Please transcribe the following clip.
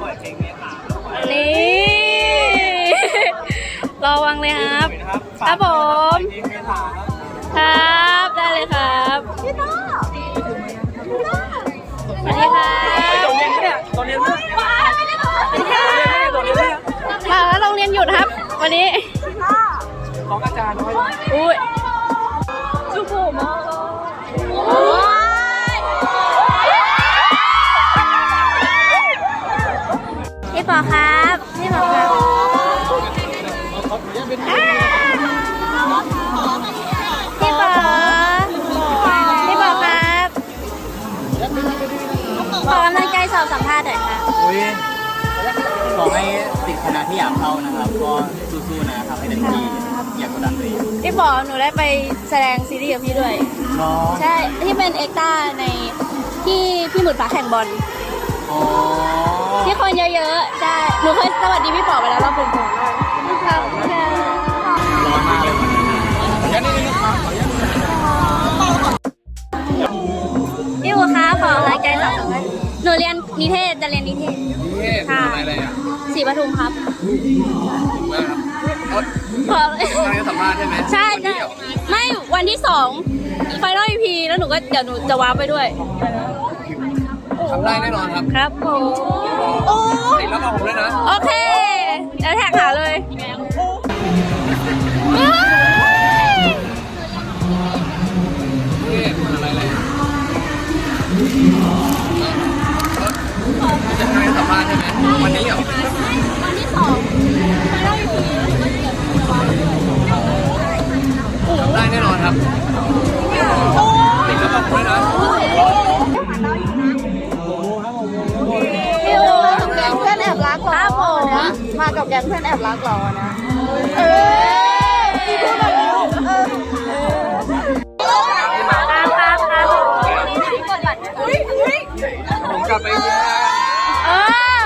ครับนี่ระวังเลยครับครับผมครับ ได้เลยครับพี่ต้สวัสดีครับโรงเรียนเนี่ยโรงเรียนเนี่ยสวัสดีครับโรงเรียนเนี่ยมาแล้วโรงเรียนหยุดครับ วันนี้ ของอาจารย์ไว้ อุ้ย สอบสัมภาษณ์หน่อยค่ะ อุ้ยขอให้ติดคณะที่อยากเข้านะครับ ก็สู้ๆนะครับให้เต็มที่อย่ากดดันตัวเองพี่ปอหนูได้ไปแสดงซีรีส์กับพี่ด้วยเนาะใช่ที่เป็นเอ็กต้าในที่พี่หมุดฟ้าแข่งบอลอ๋อที่คนเยอะๆใช่หนูเคยสวัสดีพี่ปอไปแล้วรอบหนึ่งครั จะเรียนนิเทศเท่ทำอะไรอะศรีปทุมครับมาครับเอาขอกำลังจะสัมภาษณ์ใช่ไหมใช่ใช่ไม่วันที่สองไฟนอลอีพีแล้วหนูก็เดี๋ยวหนูจะว้าร์ปไปด้วย ทำได้แน่นอนครับครับผมโอ้ ติดแล้วบอกผมด้วยนะ โอเคากับแก๊งเพื่อนแอบรักเราอะนะ เออพี่พูดแบบนี้เออตามามาม อุ้ยอุ้ผมกลับไปเยยออ